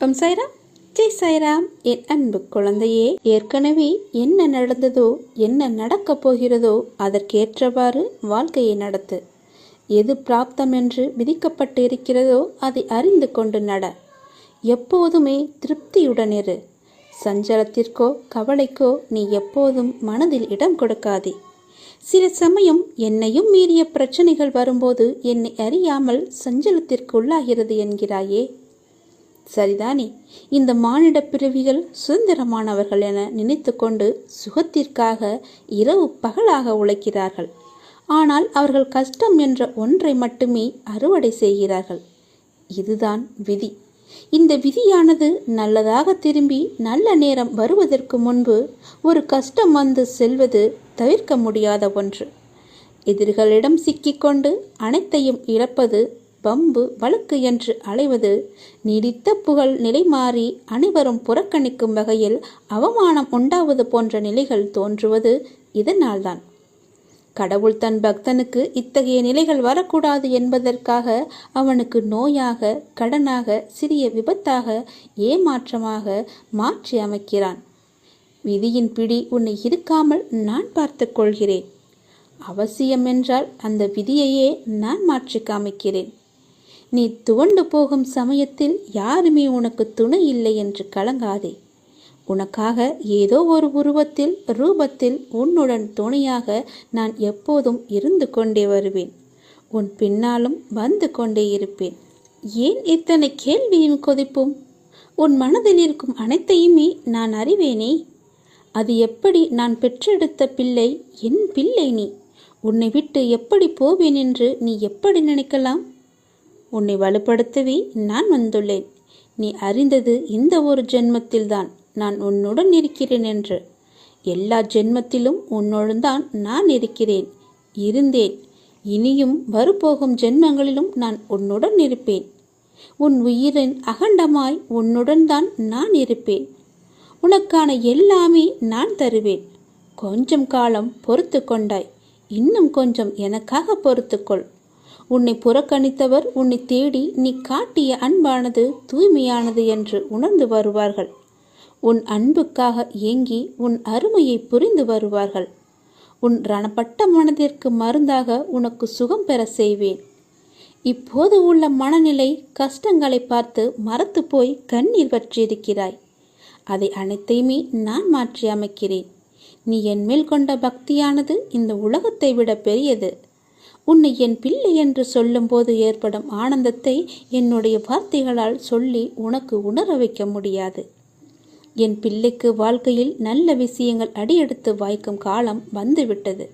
வணக்கம் சாய்ராம் ஜெய் சாய்ராம் என் அன்பு குழந்தையே ஏற்கனவே என்ன நடந்ததோ என்ன நடக்கப் போகிறதோ அதற்கேற்றவாறு வாழ்க்கையை நடத்து. எது பிராப்தம் என்று விதிக்கப்பட்டு இருக்கிறதோ அதை அறிந்து கொண்டு நட. எப்போதுமே திருப்தியுடன் இரு. சஞ்சலத்திற்கோ கவலைக்கோ நீ எப்போதும் மனதில் இடம் கொடுக்காதே. சில சமயம் என்னையும் மீறிய பிரச்சனைகள் வரும்போது என்னை அறியாமல் சஞ்சலத்திற்கு உள்ளாகிறது என்கிறாயே. சரிதானே? இந்த மானிட பிறவிகள் சுதந்திரமானவர்கள் என நினைத்துக்கொண்டு சுகத்திற்காக இரவு பகலாக உழைக்கிறார்கள். ஆனால் அவர்கள் கஷ்டம் என்ற ஒன்றை மட்டுமே அறுவடை செய்கிறார்கள். இதுதான் விதி. இந்த விதியானது நல்லதாக திரும்பி நல்ல நேரம் வருவதற்கு முன்பு ஒரு கஷ்டம் வந்து செல்வது தவிர்க்க முடியாத ஒன்று. எதிரிகளிடம் சிக்கிக்கொண்டு அனைத்தையும் இழப்பது பம்பு வழக்கு என்று அலைவது. நீடித்த புகழ் நிலை மாறி அனைவரும் புறக்கணிக்கும் வகையில் அவமானம் உண்டாவது போன்ற நிலைகள் தோன்றுவது இதனால்தான். கடவுள் தன் பக்தனுக்கு இத்தகைய நிலைகள் வரக்கூடாது என்பதற்காக அவனுக்கு நோயாக கடனாக சிறிய விபத்தாக ஏமாற்றமாக மாற்றி அமைக்கிறான். விதியின் பிடி உன்னை இருக்காமல் நான் பார்த்து கொள்கிறேன். அவசியம் என்றால் அந்த விதியையே நான் மாற்றி காமிக்கிறேன். நீ துவண்டு போகும் சமயத்தில் யாருமே உனக்கு துணை இல்லை என்று கலங்காதே. உனக்காக ஏதோ ஒரு உருவத்தில் ரூபத்தில் உன்னுடன் துணையாக நான் எப்போதும் இருந்து கொண்டே வருவேன். உன் பின்னாலும் வந்து கொண்டே இருப்பேன். ஏன் இத்தனை கேள்வியும் கொதிப்பும்? உன் மனதில் இருக்கும் அனைத்தையுமே நான் அறிவேனே. அது எப்படி நான் பெற்றெடுத்த பிள்ளை? என் பிள்ளை நீ. உன்னை விட்டு எப்படி போவேன் என்று நீ எப்படி நினைக்கலாம்? உன்னை வலுப்படுத்தவே நான் வந்துள்ளேன். நீ அறிந்தது இந்த ஒரு ஜென்மத்தில்தான் நான் உன்னுடன் இருக்கிறேன் என்று. எல்லா ஜென்மத்திலும் உன்னுடன் தான் நான் இருக்கிறேன். இருந்தேன். இனியும் வரப்போகும் ஜென்மங்களிலும் நான் உன்னுடன் இருப்பேன். உன் உயிரின் அகண்டமாய் உன்னுடன் தான் நான் இருப்பேன். உனக்கான எல்லாமே நான் தருவேன். கொஞ்சம் காலம் பொறுத்து கொண்டாய். இன்னும் கொஞ்சம் எனக்காக பொறுத்துக்கொள் உன்னை புறக்கணித்தவர் உன்னை தேடி நீ காட்டிய அன்பானது தூய்மையானது என்று உணர்ந்து வருவார்கள். உன் அன்புக்காக ஏங்கி உன் அருமையை புரிந்து வருவார்கள். உன் ரணப்பட்ட மனதிற்கு மருந்தாக உனக்கு சுகம் பெற செய்வேன். இப்போது உள்ள மனநிலை கஷ்டங்களை பார்த்து மறத்து போய் கண்ணீர் பற்றியிருக்கிறாய் அதை அனைத்தையுமே நான் மாற்றி அமைக்கிறேன் நீ என் மேல் கொண்ட பக்தியானது இந்த உலகத்தை விட பெரியது. உன்னை என் பிள்ளை என்று சொல்லும்போது ஏற்படும் ஆனந்தத்தை என்னுடைய வார்த்தைகளால் சொல்லி உனக்கு உணர வைக்க முடியாது. என் பிள்ளைக்கு வாழ்க்கையில் நல்ல விஷயங்கள் அடியெடுத்து வாய்க்கும் காலம் வந்துவிட்டது.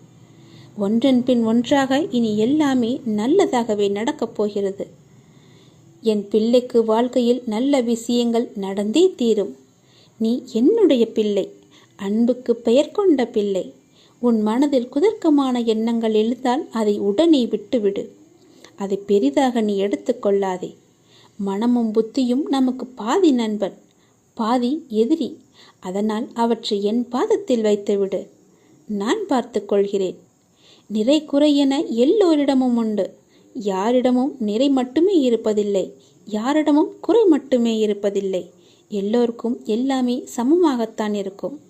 ஒன்றன் பின் ஒன்றாக இனி எல்லாமே நல்லதாகவே நடக்கப் போகிறது. என் பிள்ளைக்கு வாழ்க்கையில் நல்ல விஷயங்கள் நடந்தே தீரும். நீ என்னுடைய பிள்ளை அன்புக்கு பெயர் கொண்ட பிள்ளை. உன் மனதில் குதர்க்கமான எண்ணங்கள் எழுந்தால் அதை உடனே விட்டுவிடு. அதை பெரிதாக நீ எடுத்துக்கொள்ளாதே மனமும் புத்தியும் நமக்கு பாதி நண்பன் பாதி எதிரி. அதனால் அவற்றை என் பாதத்தில் வைத்துவிடு. நான் பார்த்து கொள்கிறேன். நிறை குறை என எல்லோரிடமும் உண்டு. யாரிடமும் நிறை மட்டுமே இருப்பதில்லை. யாரிடமும் குறை மட்டுமே இருப்பதில்லை. எல்லோருக்கும் எல்லாமே சமமாகத்தான் இருக்கும்.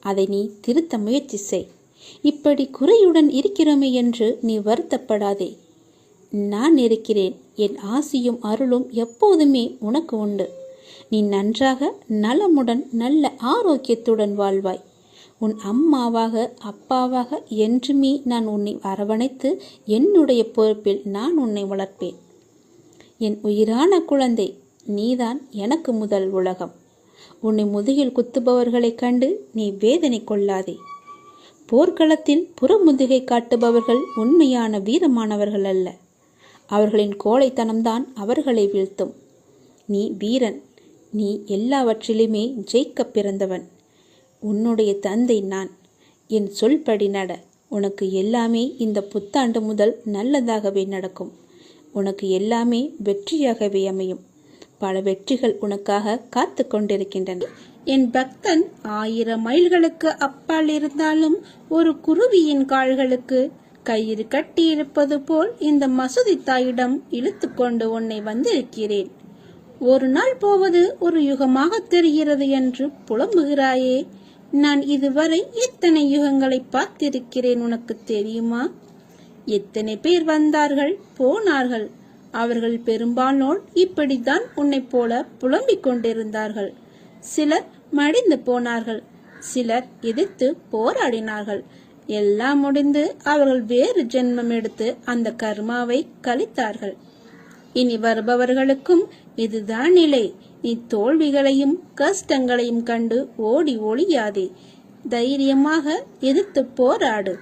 அதை நீ திருத்த முயற்சி செய். இப்படி குறையுடன் இருக்கிறோமே என்று நீ வருத்தப்படாதே. நான் இருக்கிறேன். என் ஆசியும் அருளும் எப்போதுமே உனக்கு உண்டு. நீ நன்றாக நலமுடன் நல்ல ஆரோக்கியத்துடன் வாழ்வாய். உன் அம்மாவாக அப்பாவாக என்றுமே நான் உன்னை அரவணைத்து என்னுடைய பொறுப்பில் நான் உன்னை வளர்ப்பேன். என் உயிரான குழந்தை நீதான் எனக்கு முதல் உலகம். உன்னை முதுகில் குத்துபவர்களைக் கண்டு நீ வேதனை கொள்ளாதே. போர்க்களத்தில் புறமுதுகை காட்டுபவர்கள் உண்மையான வீரமானவர்கள் அல்ல. அவர்களின் கோழைத்தனம்தான் அவர்களை வீழ்த்தும். நீ வீரன். நீ எல்லாவற்றிலுமே ஜெயிக்க பிறந்தவன். உன்னுடைய தந்தை நான். என் சொல்படி நட. உனக்கு எல்லாமே இந்த புத்தாண்டு முதல் நல்லதாகவே நடக்கும். உனக்கு எல்லாமே வெற்றியாகவே அமையும். பல வெற்றிகள் உனக்காக காத்து கொண்டிருக்கின்றன. என் பக்தன் ஆயிரம் மைல்களுக்கு அப்பால் இருந்தாலும் ஒரு குருவியின் கால்களுக்கு கயிறு கட்டியிருப்பது போல் இந்த மசூதி தாயிடம் இழுத்துக்கொண்டு உன்னை வந்திருக்கிறேன். ஒரு நாள் போவது ஒரு யுகமாக தெரிகிறது என்று புலம்புகிறாயே. நான் இதுவரை எத்தனை யுகங்களை பார்த்திருக்கிறேன் உனக்கு தெரியுமா? எத்தனை பேர் வந்தார்கள் போனார்கள். அவர்கள் பெரும்பாலோர் இப்படித்தான் உன்னைப் போல புலம்பிக் கொண்டிருந்தார்கள். சிலர் மடிந்து போனார்கள். சிலர் எதிர்த்து போராடினார்கள். எல்லாம் முடிந்து அவர்கள் வேறு ஜென்மம் எடுத்து அந்த கர்மாவை கழித்தார்கள். இனி வருபவர்களுக்கும் இதுதான் நிலை. நீ தோல்விகளையும் கஷ்டங்களையும் கண்டு ஓடி ஒளியாதே. தைரியமாக எதிர்த்து போராடு.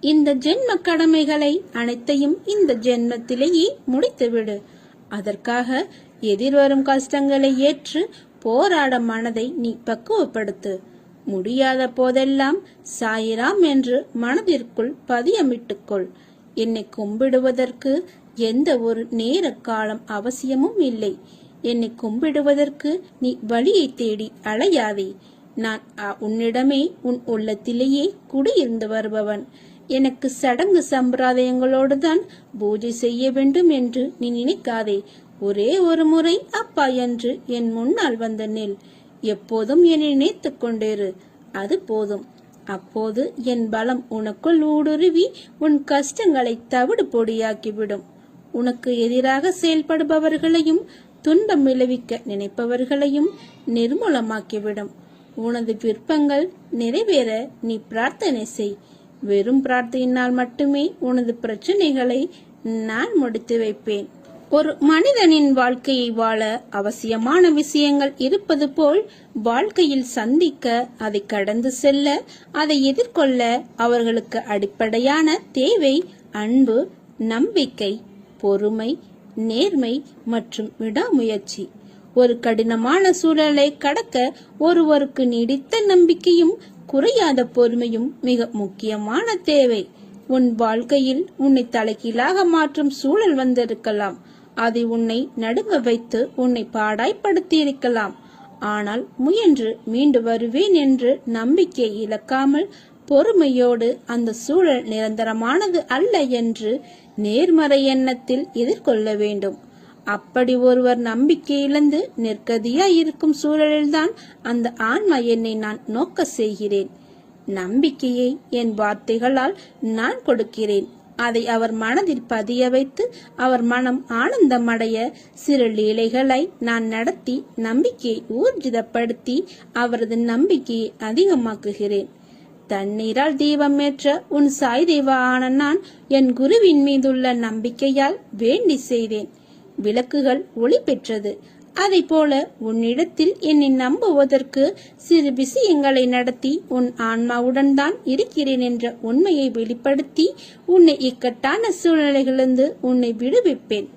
இந்த ஜென்ம கடமைகளை அனைத்தையும் இந்த ஜென்மத்திலேயே முடித்துவிடு. அதற்காக எதிர்வரும் கஷ்டங்களை ஏற்று போராட மனதை நீ பக்குவப்படுத்து. முடியாத போதெல்லாம் சாயிராம் என்று மனதிற்குள் பதியமிட்டுக்கொள் என்னை கும்பிடுவதற்கு எந்த ஒரு நேர காலம் அவசியமும் இல்லை. என்னை கும்பிடுவதற்கு நீ வழியை தேடி அலையாதே. நான் அ- உன்னிடமே உன் உள்ளத்திலேயே குடியிருந்து வருபவன். எனக்கு சடங்கு சம்பிரதாயங்களோடு தான் பூஜை செய்ய வேண்டும் என்று நீ நினைக்காதே. ஒரே ஒரு முறை அப்பா என்று என் முன்னால் வந்த நெல். எப்போதும் என்னை நினைத்துக் கொண்டிரு. அது போதும். அப்போது என் பலம் உனக்குள் ஊடுருவி உன் கஷ்டங்களை தவிடு பொடியாக்கிவிடும். உனக்கு எதிராக செயல்படுபவர்களையும் துன்பம் விளைவிக்க நினைப்பவர்களையும் நிர்மூலமாக்கிவிடும். உனது விருப்பங்கள் நிறைவேற நீ பிரார்த்தனை செய். வெறும் பிரார்த்தையினால் மட்டுமே உனது பிரச்சனைகளை நான் முடித்து வைப்பேன். ஒரு மனிதனின் வாழ்க்கையை வாழ அவசியமான விஷயங்கள் இருப்பது போல் வாழ்க்கையில் சந்திக்க அதை கடந்து செல்ல அதை எதிர்கொள்ள அவர்களுக்கு அடிப்படையான தேவை அன்பு நம்பிக்கை பொறுமை நேர்மை மற்றும் விடாமுயற்சி. ஒரு கடினமான சூழலை கடக்க ஒருவருக்கு நீடித்த நம்பிக்கையும் குறையாத பொறுமையும் மிக முக்கியமான தேவை. உன் வாழ்க்கையில் உன்னை தலைகீழாக மாற்றும் சூழல் வந்திருக்கலாம். அதை உன்னை நடுங்க வைத்து உன்னை பாடாய்ப்படுத்தியிருக்கலாம். ஆனால் முயன்று மீண்டு வருவேன் என்று நம்பிக்கை இழக்காமல் பொறுமையோடு அந்த சூழல் நிரந்தரமானது அல்ல என்று நேர்மறை எண்ணத்தில் எதிர்கொள்ள வேண்டும். அப்படி ஒருவர் நம்பிக்கை இழந்து இருக்கும் சூழலில்தான் அந்த ஆன்மா என்னை நான் நோக்க செய்கிறேன். நம்பிக்கையை என் வார்த்தைகளால் நான் கொடுக்கிறேன். அதை அவர் மனதில் பதிய வைத்து அவர் மனம் ஆனந்தமடைய சிறு லீலைகளை நான் நடத்தி நம்பிக்கையை ஊர்ஜிதப்படுத்தி அவரது நம்பிக்கையை அதிகமாக்குகிறேன். தண்ணீரால் தீபமேற்ற ஏற்ற உன் சாய் தெய்வ ஆன நான் என் குருவின் மீதுள்ள நம்பிக்கையால் வேண்டி செய்தேன். விளக்குகள் ஒளி பெற்றது. அதை போல உன்னிடத்தில் என்னை நம்புவதற்கு சிறு விஷயங்களை நடத்தி உன் ஆன்மாவுடன் தான் இருக்கிறேன் என்ற உண்மையை வெளிப்படுத்தி உன்னை இக்கட்டான சூழ்நிலைகளிலிருந்து உன்னை விடுவிப்பேன்.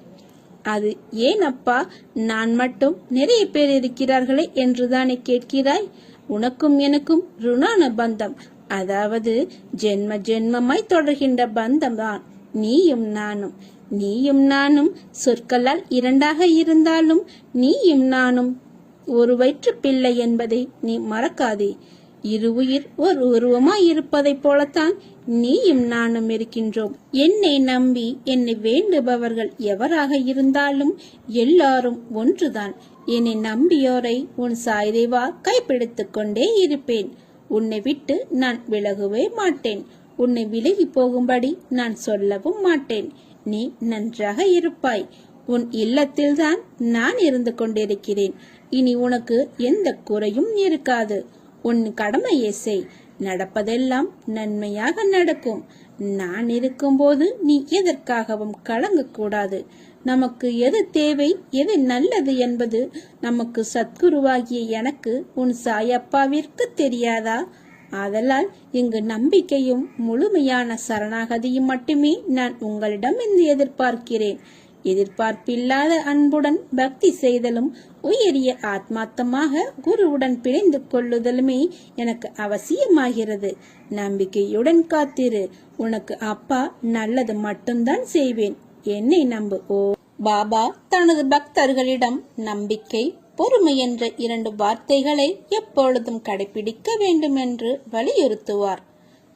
அது ஏன் அப்பா? நான் மட்டும் நிறைய பேர் இருக்கிறார்களே என்றுதானே கேட்கிறாய்? உனக்கும் எனக்கும் ருணான பந்தம். அதாவது ஜென்ம ஜென்மமாய் தொடர்கின்ற பந்தம் தான் நீயும் நானும். நீயும் நானும் சொற்களால் இரண்டாக இருந்தாலும் நீயும் நானும் ஒரு வயிற்று பிள்ளை என்பதை நீ மறக்காதே. இரு உயிர் ஒரு உருவமாய் இருப்பதைப் போலத்தான் நீயும் நானும் இருக்கின்றோம். என்னை நம்பி என்னை வேண்டுபவர்கள் எவராக இருந்தாலும் எல்லாரும் ஒன்றுதான். என்னை நம்பியோரை உன் சாய்தேவா கைப்பிடித்துக் கொண்டே இருப்பேன். உன்னை விட்டு நான் விலகவே மாட்டேன். உன்னை விலகி போகும்படி நான் சொல்லவும் மாட்டேன். நீ நன்றாக இருப்பாய். உன் இல்லத்தில்தான் நான் இருந்து கொண்டிருக்கிறேன். இனி உனக்கு எந்த குறையும் இருக்காது. உன் கடமையை செய். நடப்பதெல்லாம் நன்மையாக நடக்கும். நான் இருக்கும்போது நீ எதற்காகவும் கலங்கக்கூடாது. நமக்கு எது தேவை எது நல்லது என்பது நமக்கு சத்குருவாகிய எனக்கு உன் சாயப்பாவிற்கு தெரியாதா? ஆதலால் இங்கு நம்பிக்கையும் முழுமையான சரணாகதியும் மட்டுமே நான் உங்களிடம் இருந்து எதிர்பார்க்கிறேன். எதிர்பார்ப்பில்லாத அன்புடன் பக்தி செய்தலும் உயரிய ஆத்மார்த்தமாக குருவுடன் பிணைந்து கொள்ளுதலுமே எனக்கு அவசியமாகிறது. நம்பிக்கையுடன் காத்திரு. உனக்கு அப்பா நல்லது மட்டும்தான் செய்வேன். என்னை நம்பு ஓ. பாபா தனது பக்தர்களிடம் நம்பிக்கை பொறுமை என்ற இரண்டு வார்த்தைகளை எப்பொழுதும் கடைபிடிக்க வேண்டும் என்று வலியுறுத்துவார்.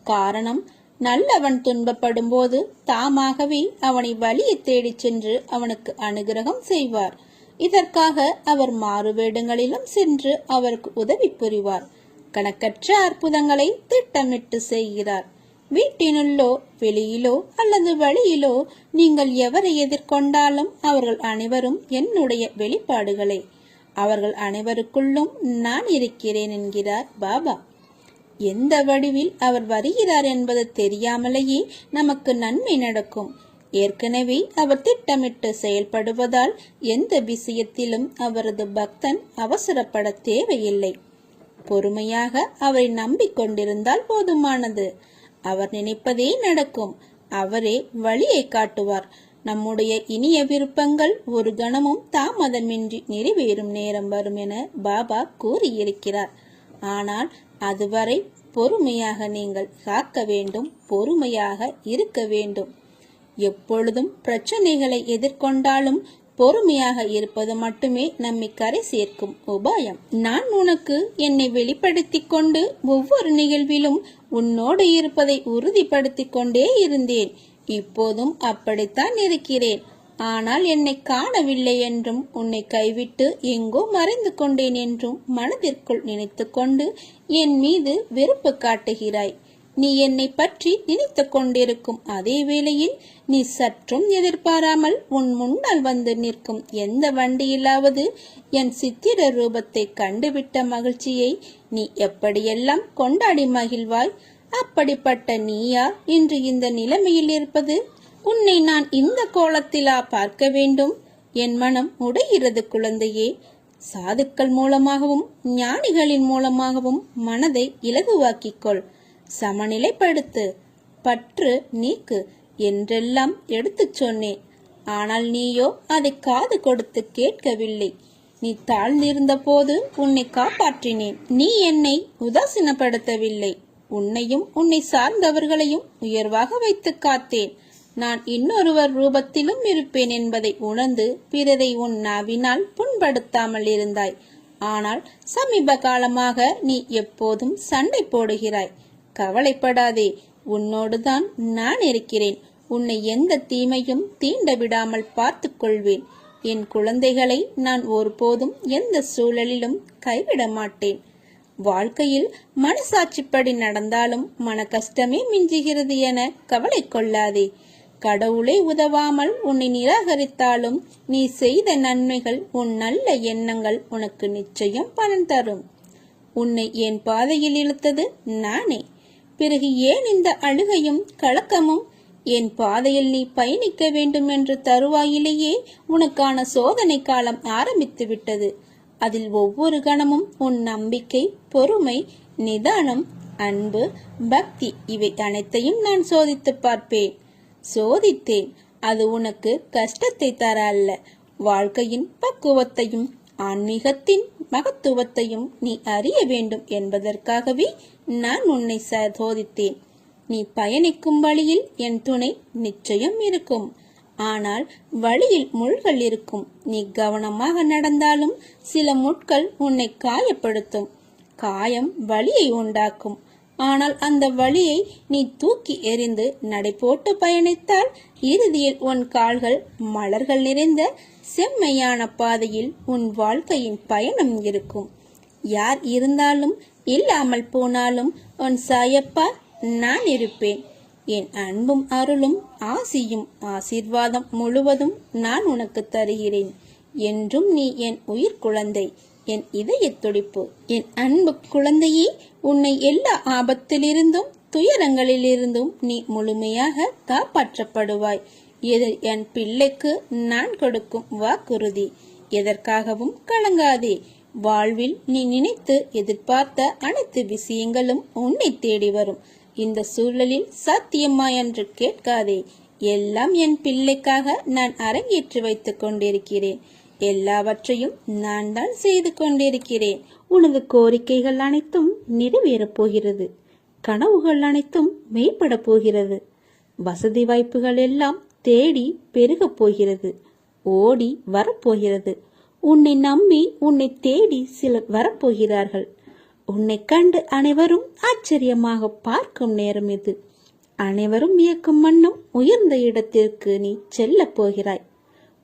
காரணம் நல்லவன் துன்பப்படும் போது தாமாகவே அவனை வழியை தேடிச் சென்று அவனுக்கு அனுகிரகம் செய்வார். இதற்காக அவர் மாறுவேடங்களிலும் சென்று அவருக்கு உதவி புரிவார். கணக்கற்ற அற்புதங்களை திட்டமிட்டு செய்கிறார். வீட்டினுள்ளோ வெளியிலோ அல்லது வழியிலோ நீங்கள் எவரை எதிர்கொண்டாலும் அவர்கள் அனைவரும் என்னுடைய வெளிப்பாடுகளே. அவர்கள் அனைவருக்குள்ளும் நான் இருக்கிறேன் என்கிறார் பாபா. எந்த வடிவில் அவர் வருகிறார் என்பது தெரியாமலேயே நமக்கு நன்மை நடக்கும். ஏற்கனவே அவர் திட்டமிட்டு செயல்படுவதால் எந்த விஷயத்திலும் அவரது பக்தன் அவசரப்பட தேவையில்லை. பொறுமையாக அவரை நம்பிக்கொண்டிருந்தால் போதுமானது. அவர் நினைப்பதே நடக்கும். அவரே வழியை காட்டுவார். நம்முடைய இனிய விருப்பங்கள் ஒரு கணமும் தாமதமின்றி நிறைவேறும் நேரம் வரும் என பாபா கூறியிருக்கிறார். ஆனால் அதுவரை பொறுமையாக நீங்கள் காக்க வேண்டும் பொறுமையாக இருக்க வேண்டும். எப்பொழுதும் பிரச்சனைகளை எதிர்கொண்டாலும் பொறுமையாக இருப்பது மட்டுமே நம்மை கரை சேர்க்கும் உபாயம். நான் உனக்கு என்னை வெளிப்படுத்திக் கொண்டு ஒவ்வொரு நிகழ்விலும் உன்னோடு இருப்பதை உறுதிப்படுத்திக் கொண்டே இருந்தேன். இப்போதும் அப்படித்தான் இருக்கிறேன். ஆனால் என்னை காணவில்லை என்றும் உன்னை கைவிட்டு எங்கோ மறைந்து கொண்டேன் என்றும் மனதிற்குள் நினைத்துக்கொண்டு என் மீது வெறுப்பு காட்டுகிறாய். நீ என்னை பற்றி நினைத்து கொண்டிருக்கும் அதே வேளையில் நீ சற்றும் எதிர்பாராமல் உன் முன்னால் வந்து நிற்கும் எந்த வண்டியிலாவது என் சித்திர ரூபத்தை கண்டுவிட்ட மகிழ்ச்சியை நீ எப்படியெல்லாம் கொண்டாடி மகிழ்வாய்? அப்படிப்பட்ட நீயா இன்று இந்த நிலைமையில் இருப்பது? உன்னை நான் இந்த கோலத்திலா பார்க்க வேண்டும். என் மனம் உடைகிறது குழந்தையே. சாதுக்கள் மூலமாகவும் ஞானிகளின் மூலமாகவும் மனதை இலகுவாக்கிக்கொள். சமநிலைப்படுத்து. பற்று நீக்கு என்றெல்லாம் எடுத்துச் சொன்னேன். ஆனால் நீயோ அதை காது கொடுத்து கேட்கவில்லை. நீ தாழ்ந்திருந்த போது உன்னை காப்பாற்றினேன். நீ என்னை உதாசீனப்படுத்தவில்லை. உன்னையும் உன்னை சார்ந்தவர்களையும் உயர்வாக வைத்து காத்தேன். நான் இன்னொருவர் ரூபத்திலும் இருப்பேன் என்பதை உணர்ந்து பிறரை உன் நாவினால் புண்படுத்தாமல் இருந்தாய். ஆனால் சமீப காலமாக நீ எப்போதும் சண்டை போடுகிறாய். கவலைப்படாதே உன்னோடுதான் நான் இருக்கிறேன். உன்னை எந்த தீமையும் தீண்ட விடாமல் பார்த்துக் கொள்வேன். என் குழந்தைகளை நான் ஒருபோதும் எந்த சூழலிலும் கைவிட மாட்டேன். வாழ்க்கையில் மனசாட்சிப்படி நடந்தாலும் மன கஷ்டமே மிஞ்சுகிறது என கவலை கொள்ளாதே. கடவுளே உதவாமல் உன்னை நிராகரித்தாலும் நீ செய்த நன்மைகள் உன் நல்ல எண்ணங்கள் உனக்கு நிச்சயம் பலன் தரும். உன்னை என் பாதையில் இழுத்தது நானே. பிறகு ஏன் இந்த அழுகையும் கலக்கமும்? என் பாதையில் நீ பயணிக்க வேண்டும் என்று தருவாயிலேயே உனக்கான சோதனை காலம் ஆரம்பித்து விட்டது அதில் ஒவ்வொரு கணமும் உன் நம்பிக்கை பொறுமை நிதானம் அன்பு பக்தி இவை அனைத்தையும் நான் சோதித்து பார்ப்பேன். சோதித்தேன் அது உனக்கு கஷ்டத்தை தர அல்ல. வாழ்க்கையின் பக்குவத்தையும் ஆன்மீகத்தின் மகத்துவத்தையும் நீ அறிய வேண்டும் என்பதற்காகவே நான் உன்னை சோதித்தேன். நீ பயணிக்கும் வழியில் என் துணை நிச்சயம் இருக்கும். ஆனால் வழியில் முள்கள் இருக்கும். நீ கவனமாக நடந்தாலும் சில முட்கள் உன்னை காயப்படுத்தும். காயம் வலியை உண்டாக்கும். ஆனால் அந்த வழியை நீ தூக்கி எறிந்து நடைபோட்டு பயணித்தால் இறுதியில் உன் கால்கள் மலர்கள் நிறைந்த செம்மையான பாதையில் உன் வாழ்க்கையின் பயணம் இருக்கும். யார் இருந்தாலும் இல்லாமல் போனாலும் உன் சாயப்பா நான் இருப்பேன். என் அன்பும் அருளும் ஆசியும் ஆசீர்வாதம் முழுவதும் நான் உனக்கு தருகிறேன். என்றும் நீ என் உயிர் குழந்தை என் இதய துடிப்பு என் அன்பு குழந்தையே உன்னை எல்லா ஆபத்திலிருந்தும் துயரங்களிலிருந்தும் நீ முழுமையாக காப்பாற்றப்படுவாய். இது என் பிள்ளைக்கு நான் கொடுக்கும் வாக்குறுதி. எதற்காகவும் கலங்காதே. வாழ்வில் நீ நினைத்து எதிர்பார்த்த அனைத்து விஷயங்களும் உன்னை தேடி வரும். இந்த சூழலில் சாத்தியமா என்று கேட்காதே. எல்லாம் என் பிள்ளைக்காக நான் அரங்கேற்றி வைத்துக் கொண்டிருக்கிறேன். எல்லாவற்றையும் நான் தான் செய்து கொண்டிருக்கிறேன். உனது கோரிக்கைகள் அனைத்தும் நிறைவேறப் போகிறது. கனவுகள் அனைத்தும் மேம்படப் போகிறது. வசதி வாய்ப்புகள் எல்லாம் தேடி பெருகப் போகிறது. ஓடி வரப்போகிறது உன்னை நம்பி உன்னை தேடி சிலர் வரப்போகிறார்கள் உன்னை கண்டு அனைவரும் ஆச்சரியமாக பார்க்கும் நேரம் இது. அனைவரும் வியக்கும் மண்ணும் உயர்ந்த இடத்திற்கு நீ செல்லப் போகிறாய்.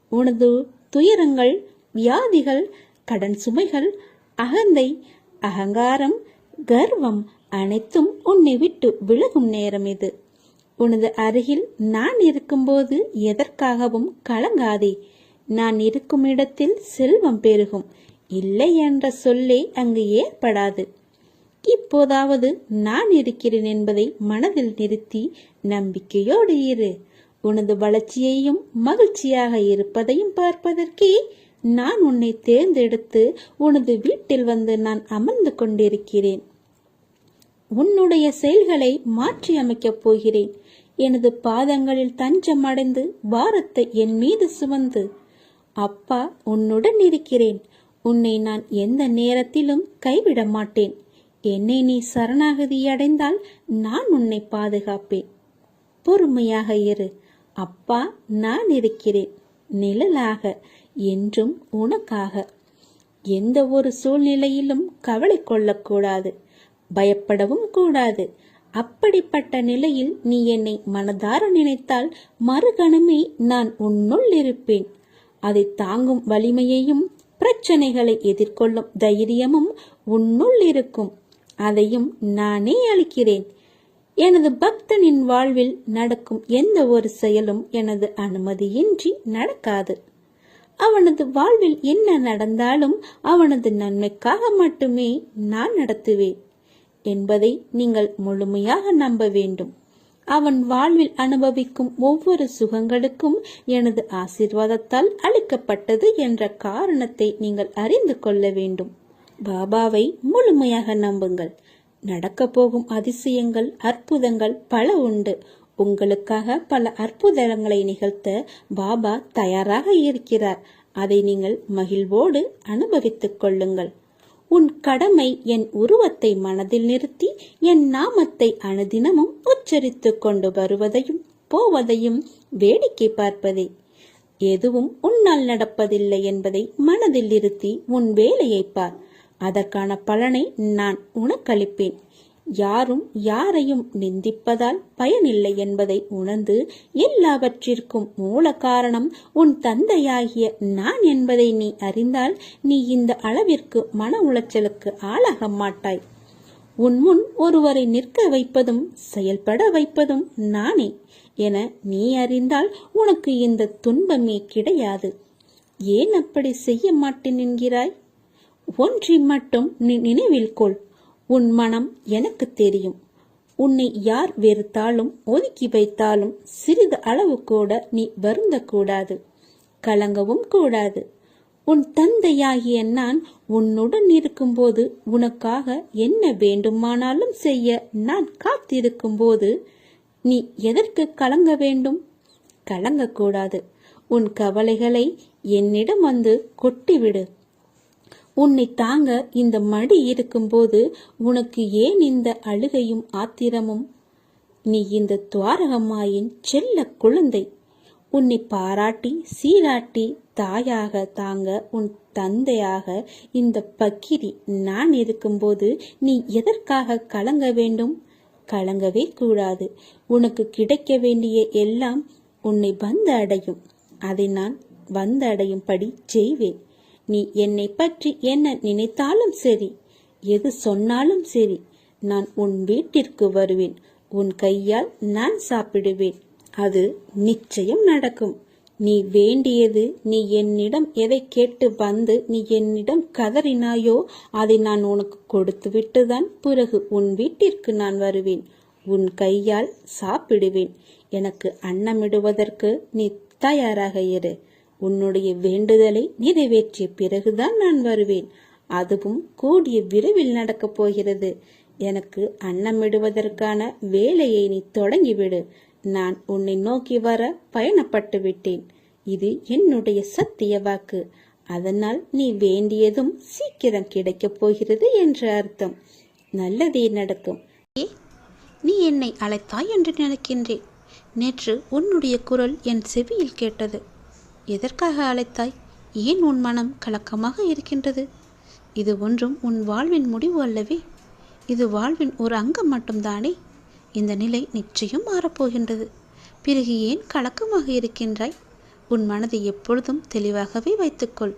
உனது துயரங்கள் வியாதிகள் கடன் சுமைகள் அகந்தை அகங்காரம் கர்வம் அனைத்தும் உன்னை விட்டு விலகும் நேரம் இது. உனது அருகில் நான் இருக்கும்போது எதற்காகவும் கலங்காதே. நான் இருக்கும் இடத்தில் செல்வம் பெருகும். இல்லை என்ற சொல்லே அங்கு ஏற்படாது. இப்போதாவது நான் இருக்கிறேன் என்பதை மனதில் நிறுத்தி நம்பிக்கையோடு இரு. உனது வளர்ச்சியையும் மகிழ்ச்சியாக இருப்பதையும் பார்ப்பதற்கே நான் உன்னை தேர்ந்தெடுத்து உனது வீட்டில் வந்து நான் அமர்ந்து கொண்டிருக்கிறேன். உன்னுடைய செயல்களை மாற்றி அமைக்கப் போகிறேன். எனது பாதங்களில் தஞ்சம் அடைந்து பாரத்தை என் மீது சுமந்து அப்பா உன்னுடன் இருக்கிறேன். உன்னை நான் எந்த நேரத்திலும் கைவிட மாட்டேன் என்னை நீ சரணாகதி அடைந்தால் நான் உன்னை பாதுகாப்பேன். பொறுமையாக இரு. அப்பா நான் இருக்கிறேன். நிழலாக. என்றும் உனக்காக. எந்த ஒரு சூழ்நிலையிலும் கவலை கொள்ளக்கூடாது. பயப்படவும் கூடாது. அப்படிப்பட்ட நிலையில் நீ என்னை மனதார நினைத்தால் மறுகணமே நான் உன்னுள் இருப்பேன். அதை தாங்கும் வலிமையையும் பிரச்சனைகளை எதிர்கொள்ளும் தைரியமும் உன்னுள் இருக்கும். அதையும் நானே அளிக்கிறேன். எனது பக்தனின் வாழ்வில் நடக்கும் எந்த ஒரு செயலும் எனது அனுமதியின்றி நடக்காது. அவனது வாழ்வில் என்ன நடந்தாலும் அவனது நன்மைக்காக மட்டுமே நான் நடத்துவேன் என்பதை நீங்கள் முழுமையாக நம்ப வேண்டும். அவன் வாழ்வில் அனுபவிக்கும் ஒவ்வொரு சுகங்களுக்கும் எனது ஆசீர்வாதத்தால் அளிக்கப்பட்டது என்ற காரணத்தை நீங்கள் அறிந்து கொள்ள வேண்டும். பாபாவை முழுமையாக நம்புங்கள். நடக்க போகும் அதிசயங்கள் அற்புதங்கள் பல உண்டு. உங்களுக்காக பல அற்புதங்களை நிகழ்த்த பாபா தயாராக இருக்கிறார். அதை நீங்கள் மகிழ்வோடு அனுபவித்துக் கொள்ளுங்கள். உன் கடமை என் உருவத்தை மனதில் நிறுத்தி என் நாமத்தை அனுதினமும் உச்சரித்துக் கொண்டு வருவதையும் போவதையும் வேடிக்கை பார்ப்பதே. எதுவும் உன்னால் நடப்பதில்லை என்பதை மனதில் இருத்தி உன் வேலையை பார். அதற்கான பலனை நான் உனக்களிப்பேன் யாரும் யாரையும் நிந்திப்பதால் பயனில்லை என்பதை உணர்ந்து எல்லாவற்றிற்கும் மூல காரணம் உன் தந்தையாகிய நான் என்பதை நீ அறிந்தால் நீ இந்த அளவிற்கு மன உளைச்சலுக்கு ஆளாக மாட்டாய். உன் முன் ஒருவரை நிற்க வைப்பதும் செயல்பட வைப்பதும் நானே என நீ அறிந்தால் உனக்கு இந்த துன்பமே கிடையாது. ஏன் அப்படி செய்ய மாட்டேன் என்கிறாய்? ஒன்றை மட்டும் நீ நினைவில் கொள். உன் மனம் எனக்கு தெரியும். உன்னை யார் வெறுத்தாலும் ஒதுக்கி வைத்தாலும் சிறிது அளவு கூட நீ வருந்தக்கூடாது கலங்கவும் கூடாது. உன் தந்தையாகிய நான் உன்னுடன் இருக்கும்போது உனக்காக என்ன வேண்டுமானாலும் செய்ய நான் காத்திருக்கும் போது நீ எதற்கு கலங்க வேண்டும்? கலங்கக்கூடாது. உன் கவலைகளை என்னிடம் வந்து கொட்டிவிடு. உன்னை தாங்க இந்த மடி இருக்கும்போது உனக்கு ஏன் இந்த அழுகையும் ஆத்திரமும்? நீ இந்த துவாரகம்மாயின் செல்ல குழந்தை. உன்னை பாராட்டி சீராட்டி தாயாக தாங்க உன் தந்தையாக இந்த பக்கிரி நான் இருக்கும்போது நீ எதற்காக கலங்க வேண்டும்? கலங்கவே கூடாது. உனக்கு கிடைக்க வேண்டிய எல்லாம் உன்னை வந்து அடையும் அதை நான் வந்து அடையும்படி செய்வேன். நீ என்னை பற்றி என்ன நினைத்தாலும் சரி எது சொன்னாலும் சரி நான் உன் வீட்டிற்கு வருவேன். உன் கையால் நான் சாப்பிடுவேன். அது நிச்சயம் நடக்கும். நீ வேண்டியது நீ என்னிடம் எதை கேட்டு வந்து நீ என்னிடம் கதறினாயோ அதை நான் உனக்கு கொடுத்து விட்டுதான் பிறகு உன் வீட்டிற்கு நான் வருவேன். உன் கையால் சாப்பிடுவேன். எனக்கு அன்னமிடுவதற்கு நீ தயாராக இரு. உன்னுடைய வேண்டுதலை நிறைவேற்றிய பிறகுதான் நான் வருவேன். அதுவும் கூடிய விரைவில் நடக்கப் போகிறது. எனக்கு அன்னமிடுவதற்கான வேலையை நீ தொடங்கிவிடு. நான் உன்னை நோக்கி வர பயணப்பட்டு விட்டேன். இது என்னுடைய சத்திய வாக்கு. அதனால் நீ வேண்டியதும் சீக்கிரம் கிடைக்கப் போகிறது என்று அர்த்தம். நல்லதே நடக்கும். ஏ நீ என்னை அழைத்தாய் என்று நினைக்கின்றேன். நேற்று உன்னுடைய குரல் என் செவியில் கேட்டது. எதற்காக அழைத்தாய்? ஏன் உன் மனம் கலக்கமாக இருக்கின்றது? இது ஒன்றும் உன் வாழ்வின் முடிவு அல்லவே. இது வாழ்வின் ஒரு அங்கம் மட்டும்தானே. இந்த நிலை நிச்சயம் மாறப்போகின்றது. பிறகு ஏன் கலக்கமாக இருக்கின்றாய்? உன் மனதை எப்பொழுதும் தெளிவாகவே வைத்துக்கொள்.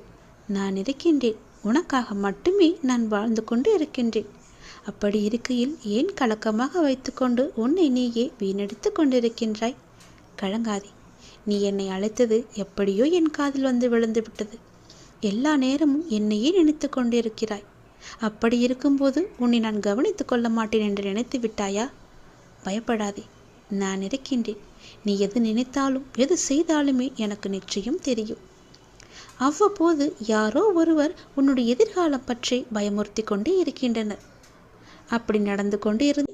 நான் இருக்கின்றேன். உனக்காக மட்டுமே நான் வாழ்ந்து கொண்டு இருக்கின்றேன். அப்படி இருக்கையில் ஏன் கலக்கமாக வைத்துக்கொண்டு உன்னை நீயே வீணடித்து கொண்டிருக்கின்றாய்? கலங்காதே. நீ என்னை அழைத்தது எப்படியோ என் காதில் வந்து விழுந்து விட்டது எல்லா நேரமும் என்னையே நினைத்து கொண்டிருக்கிறாய். அப்படி இருக்கும்போது உன்னை நான் கவனித்துக் கொள்ள மாட்டேன் என்று நினைத்து விட்டாயா? பயப்படாதே நான் இருக்கின்றேன். நீ எது நினைத்தாலும் எது செய்தாலுமே எனக்கு நிச்சயம் தெரியும். அவ்வப்போது யாரோ ஒருவர் உன்னுடைய எதிர்காலம் பற்றி பயமுறுத்தி கொண்டே இருக்கின்றனர். அப்படி நடந்து கொண்டு இருந்து